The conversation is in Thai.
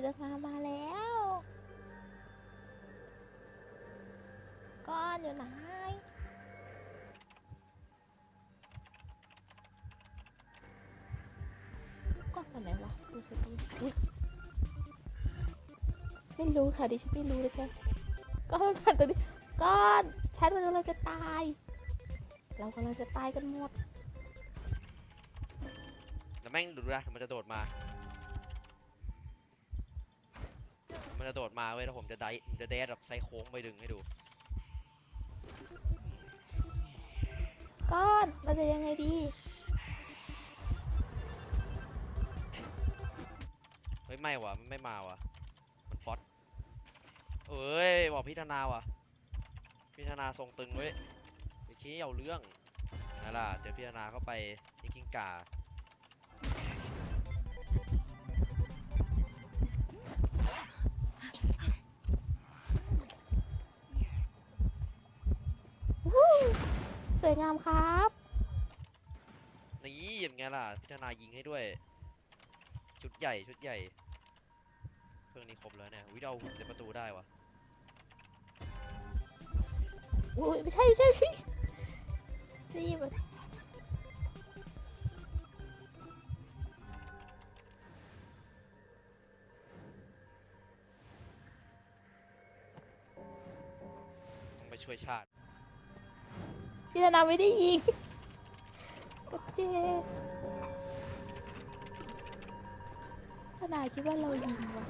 พิจารณามาแล้ว ก้อนอยู่ไหนก้อนอยู่ไหนวะดูสิไม่รู้ค่ะดิฉันไม่รู้เลยแค่ก้อนมันผ่านตัวนี้ก้อนแคทมันกำลังจะตาย เรากำลังจะตายกันหมดแล้วแม่งดูนะมันจะโดดมา มันจะโดดมาเว้ยแล้วผมจะไดผมจะเดสแบบไซโค้งไปดึงให้ดู ก้อน เราจะยังไงดี เฮ้ยไม่วะมันไม่มาว่ะมันป๊อตเอ้ยบอกพิธนาว่ะพิธนาทรงตึงเว้ยไอ้ขี้เอาเรื่องนั่นล่ะเจอพิธนาเข้าไปนี่กิ้งก่า สวยงามครับ นี่ยังไงล่ะพิธนายิงให้ด้วย ชุดใหญ่ชุดใหญ่ เครื่องนี้ครบแล้วเนี่ยวิเราหุ่นเซฟประตูได้วะอุ้ยไม่ใช่ไม่ใช่ไม่ใช่จี้มาต้องไปช่วยชาติพิ จารนาไม่ได้ยิงโอเจขนาดคิดว่าเรายิงว่ะ